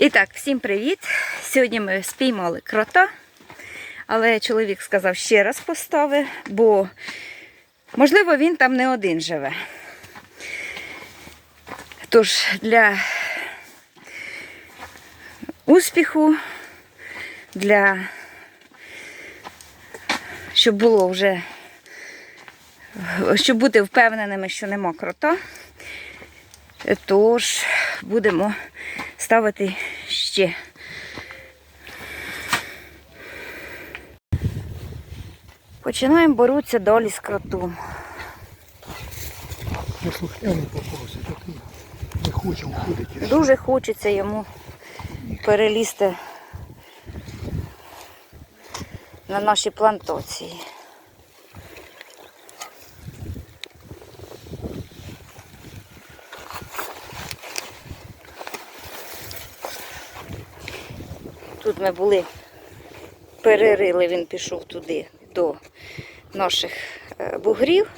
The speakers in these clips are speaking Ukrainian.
І так, всім привіт! Сьогодні ми спіймали крота, але чоловік сказав ще раз постави, бо, можливо, він там не один живе. Тож для успіху, для щоб було вже, щоб бути впевненими, що нема крота, тож будемо ставити ще. Починаємо боротися далі з кротом. Не хоче уходити. Дуже хочеться йому перелізти на наші плантації. Тут ми були, перерили, він пішов туди до наших е, бугрів.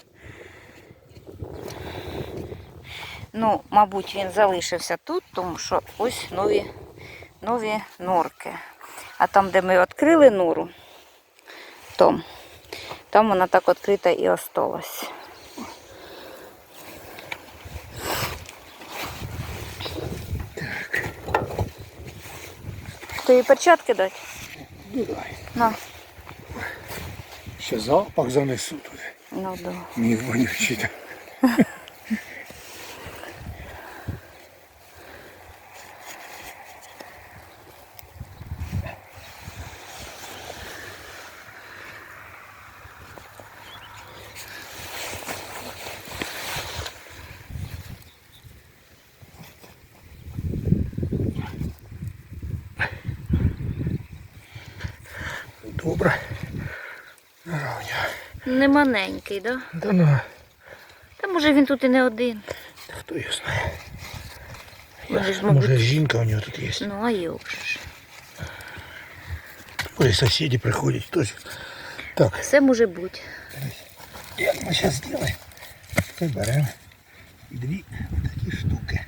Ну, мабуть, він залишився тут, тому що ось нові, нові норки. А там, де ми відкрили нору, там, там вона так відкрита і осталась. То їй перчатки дати? Ну дай. На. Ще запах занесу туди. Ну, да. Мій вонючий. Добре. Равня. Не маленький, да? Да ну, Та може він тут і не один. хто його знає. Вони ж, мабуть, Може жінка у нього тут є. ну а ж. Може сусіди приходять теж. Так, Все може бути. як ми зараз зробимо? Ми беремо дві такі штуки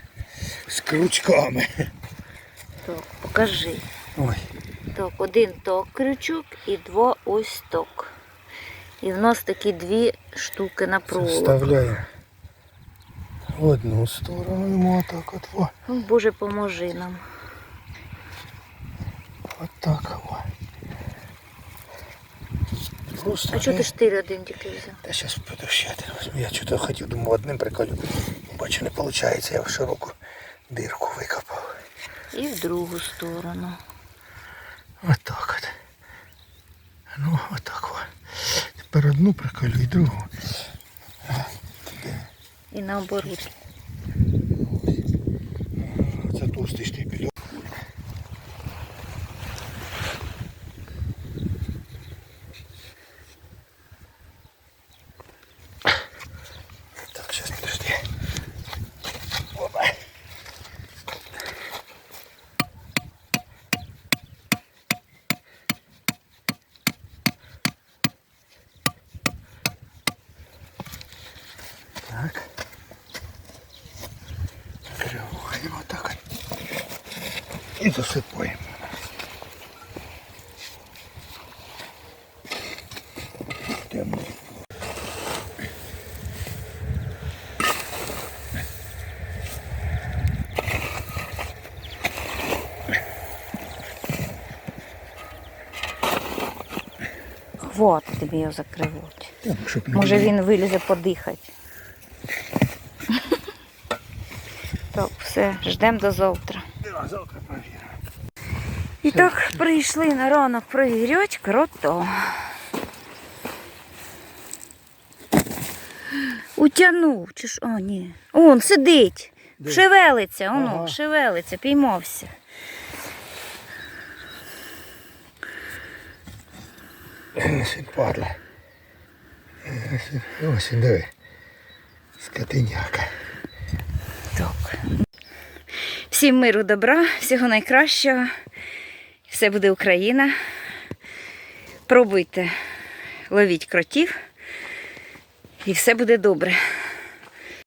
з крючками. Так, покажи. Ой, Так, один ток крючок і два ось ток. І в нас такі дві штуки на проволоку. в одну сторону отак от. О, О, Боже, поможи нам. отак. О. Просто А чого ти штир один тільки взяв? Та зараз подощати. Я чого хотів, думав, одним приколю. Бачу, не виходить, я в широку дирку викопав. І в другу сторону. Отак от. Ну, отак о. Тепер одну приколю і другу. І наоборот. Це товстий штипель. Закриваємо так. І засипаємо. Темно. Хватить тобі його щоб Може він вилізе подихати. Так, все, ждемо до завтра. А. І так прийшли на ранок провіряти крота. Утягнув, чи ж, о, ні. Он сидить, Де? шевелиться, воно, Ага. шевелиться, піймався. Падла. Ось диви. Скотиняка. Так. Всім миру добра, всього найкращого. Все буде Україна. Пробуйте, ловіть кротів. І все буде добре.